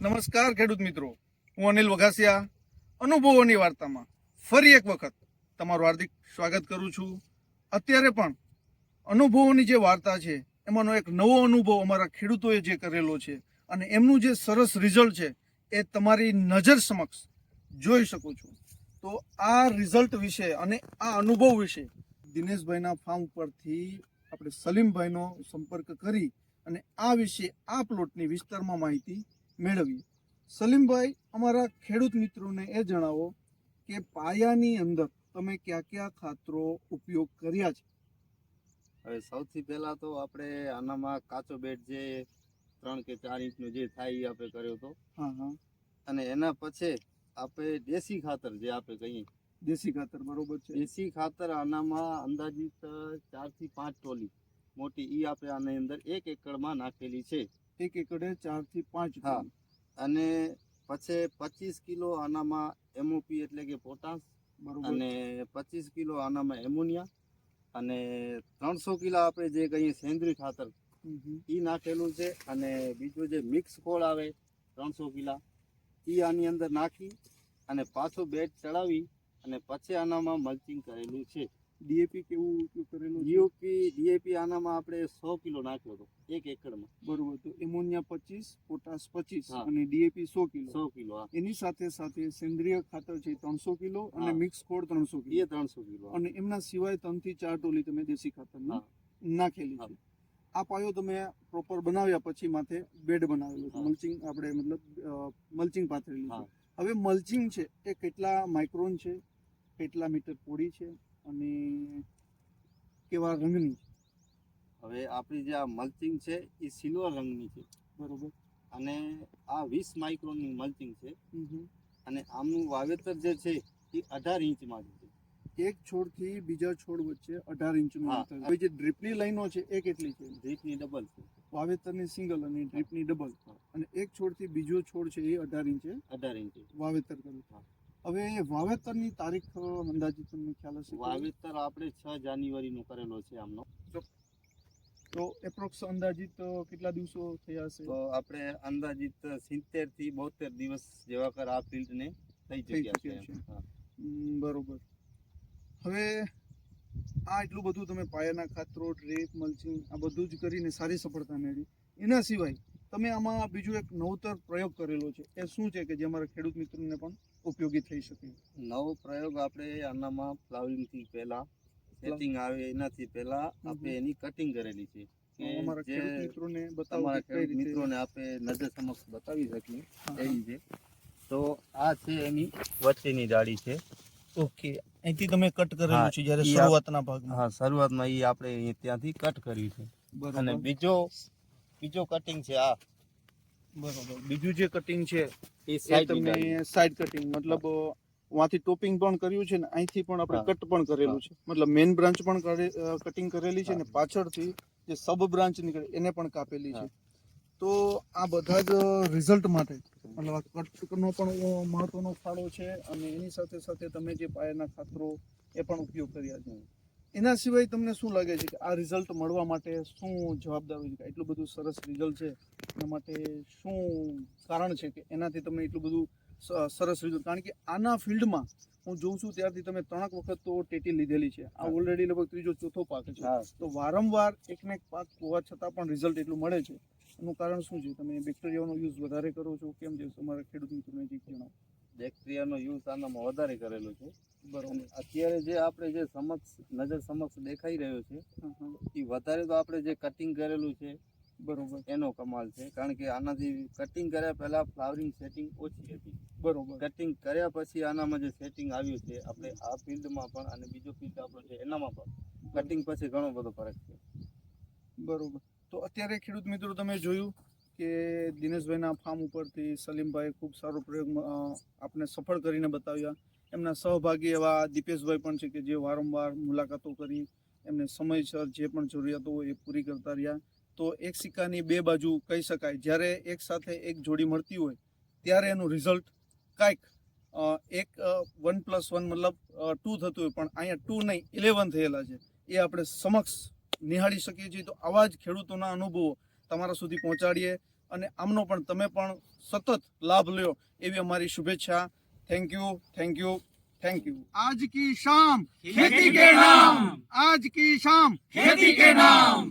નમસ્કાર ખેડૂત મિત્રો. હું અનિલ વઘાસિયા, અનુભવોની વાર્તામાં ફરી એક વખત તમારું હાર્દિક સ્વાગત કરું છું. અત્યારે પણ અનુભવોની જે વાર્તા છે, એમાંનો એક નવો અનુભવ અમારા ખેડૂતોએ જે કરેલો છે અને એમનું જે સરસ રિઝલ્ટ છે, એ તમારી નજર સમક્ષ જોઈ શકું છું. તો આ રિઝલ્ટ વિશે અને આ અનુભવ વિશે દિનેશભાઈના ફાર્મ પરથી આપણે સલીમભાઈનો સંપર્ક કરી અને આ વિશે આ પ્લોટની વિસ્તારમાં માહિતી મેળવીએ. સલીમભાઈ અમારા ખેડૂત મિત્રોને એ જણાવો કે પાયાની અંદર તમે કયા કયા ખાતરો ઉપયોગ કર્યા છે? હવે સૌથી પહેલાં તો આપણે આનામાં કાચો બેટ જે ત્રણ કે ચાર ઇંચનો જે થાય એ આપણે કર્યો હતો. હા હા. અને એના પછી આપણે દેશી ખાતર જે આપણે કહીએ. દેશી ખાતર બરોબર છે. દેશી ખાતર આનામાં અંદાજિત ચારથી પાંચ ટોલી મોટી ઈ આપણે આની અંદર એક એકડમાં નાખેલી છે. એક એકડે ચારથી પાંચ હા. અને પછી પચીસ કિલો આનામાં એમઓપી એટલે કે પોટાશ અને પચીસ કિલો આનામાં એમોનિયા અને ત્રણસો કિલો આપણે જે કહીએ સેન્દ્રીય ખાતર હમ. નાખેલું છે અને બીજું જે મિક્સ ખોળ આવે ત્રણસો કિલા એ આની અંદર નાખી અને પાછો બેટ ચડાવી અને પછી આનામાં મલ્ચિંગ કરેલું છે ડીએપી કેવું ઉપયોગ કરેલું ડીઓપી ડીએપી આનામાં આપણે સો કિલો નાખ્યો હતો એક એકડમાં બરોબર તો એમોનિયા પચીસ પોટાશ પચીસ અને ડીએપી સો કિલો. સો કિલો એની સાથે સાથે સેન્દ્રિય ખાતર છે ત્રણસો કિલો અને મિક્સ ખોળ ત્રણસો એ ત્રણસો કિલો અને એમના સિવાય ત્રણથી ચાર ટોલી તમે દેશી ખાતર નાખેલી. છે. આ પાયો તમે પ્રોપર બનાવ્યા પછી માથે બેડ બનાવેલું છે. મલ્ચિંગ આપણે મતલબ મલ્ચિંગ પાથરેલી છે. હવે મલ્ચિંગ છે એ કેટલા માઇક્રોન છે? કેટલા મીટર પોડી છે? અને કેવા રંગની? હવે આપણી જે આ મલ્ચિંગ છે એ સિલ્વર રંગની છે. બરોબર. અને આ વીસ માઇક્રોનની મલ્ચિંગ છે. અને આમનું વાવેતર જે છે એ અઢાર ઇંચમાં છે. એક છોડથી બીજા છોડ વચ્ચે અઢાર ઇંચનું હવે જે ડ્રીપની લાઈનો છે એ કેટલી છે? ડ્રીપની ડબલ છે. વાવેતરની સિંગલ અને ડ્રીપની ડબલ અને એક છોડથી બીજો છોડ છે એ અઢાર ઇંચે અઢાર ઇંચે. વાવેતર કર્યું. હવે વાવેતરની તારીખ અંદાજિત તમને ખ્યાલ હશે વાવેતર આપણે છ જાન્યુઆરીનો કરેલો છે આમનો. તો એપ્રોક્સ અંદાજિત કેટલા દિવસો થયા હશે? તો આપણે અંદાજિત સિત્તેરથી બોતેર દિવસ જેવા કર આ ફિલ્ડને થઈ ચૂક્યા છે બરોબર. હવે આ એટલું બધું તમે પાયાના ખાતરો ડ્રેપ મલ્ચિંગ આ બધું જ કરીને સારી સફળતા મેળવી. એના સિવાય તમે આમાં બીજું એક નવતર પ્રયોગ કરેલો છે. એ શું છે કે જે અમારા ખેડૂત મિત્રોને પણ ઉપયોગી થઈ શકે? નવો પ્રયોગ આપણે આનામાં ફ્લાવરિંગથી પહેલા સેટિંગ આવે એનાથી પહેલા આપણે એની કટિંગ કરેલી છે. અમારા ખેડૂત મિત્રોને તમારા ખેડૂત મિત્રોને આપણે નજર સમક્ષ બતાવી શકીએ. એવી છે. તો આ છે એની વચ્ચેની ડાળી છે. ઓકે. અહીંથી તમે કટ કરેલું છે જ્યારે શરૂઆતના ભાગમાં. હા શરૂઆતમાં એ આપણે ત્યાંથી કટ કર્યું છે. અને બીજો બીજો કટિંગ છે આ. બરોબર. બીજું જે કટિંગ છે એ એ સાઈડ તમે સાઈડ કટિંગ મતલબ વાથી ટોપિંગ પણ કર્યું છે ને અહીંથી પણ આપણે કટ પણ કરેલું છે. મતલબ મેઇન બ્રાન્ચ પણ કટિંગ કરેલી છે ને પાછળથી જે સબ બ્રાન્ચ નીકળે એને પણ કાપેલી છે. તો આ બધા જ રિઝલ્ટ માટે મતલબ આ કટનો પણ મહત્વનો ફાળો છે અને એની સાથે સાથે તમે જે પાયાના ખાતરો એ પણ ઉપયોગ કર્યા છે. એના સિવાય તમને શું લાગે છે કે આ રિઝલ્ટ મળવા માટે શું જવાબદાર છે? એટલું બધું સરસ રિઝલ્ટ છે. એના માટે શું કારણ છે કે એનાથી તમને એટલું બધું સરસ રિઝલ્ટ કારણ કે આના ફિલ્ડમાં હું જોઉં છું ત્યારથી તમે ત્રણ વખત તો ટેટી લીધેલી છે. આ ઓલરેડી લગભગ ત્રીજો ચોથો પાક છે. તો વારંવાર એકને એક પાક હોવા છતાં પણ રિઝલ્ટ એટલું મળે છે. એનું કારણ શું છે? તમે બેક્ટેરિયાનો યુઝ વધારે કરો છો? કેમ છે? તમારા ખેડૂત મિત્રોને જે જણાવો બેક્ટેરિયાનો યુઝ આનામાં વધારે કરેલો છે. બરોબર. અત્યારે જે આપણે જે સમક્ષ નજર સમક્ષ દેખાઈ રહ્યો છે. એ વધારે તો આપણે જે કટિંગ કરેલું છે બરોબર. એનો કમાલ છે. કારણ કે આનાથી કટિંગ કર્યા પહેલા ફ્લાવરિંગ સેટિંગ ઓછી હતી. બરોબર. કટિંગ કર્યા પછી આનામાં જે સેટિંગ આવ્યું છે આપણે આ ફિલ્ડમાં પણ અને બીજો ફિલ્ડ આપણો છે એનામાં પણ કટિંગ પછી ઘણો બધો ફરક છે. બરોબર. તો અત્યારે ખેડૂત મિત્રો તમે જોયું કે દિનેશભાઈના ફાર્મ ઉપરથી સલીમભાઈ ખૂબ સારો પ્રયોગ આપણે સફળ કરીને બતાવ્યા. એમના સહભાગી એવા દીપેશભાઈ પણ છે કે જે વારંવાર મુલાકાતો કરી, એમને સમયસર જે પણ જરૂરિયાતો હોય એ પૂરી કરતા રહ્યા. તો એક સિક્કાની બે બાજુ કહી શકાય, જ્યારે એક સાથે એક જોડી મળતી હોય, ત્યારે એનું રિઝલ્ટ કાંઈક એક વન પ્લસ વન મતલબ ટુ થતું હોય, પણ અહીંયા ટુ નહીં ઇલેવન થયેલા છે. એ આપણે સમક્ષ નિહાળી શકીએ છીએ. તો આવા જ ખેડૂતોના અનુભવો તમારા સુધી પહોંચાડીએ. અને આમનો પણ તમે પણ સતત લાભ લ્યો એવી અમારી શુભેચ્છા thank you thank you thank you आज की शाम खेती के नाम आज की शाम खेती के नाम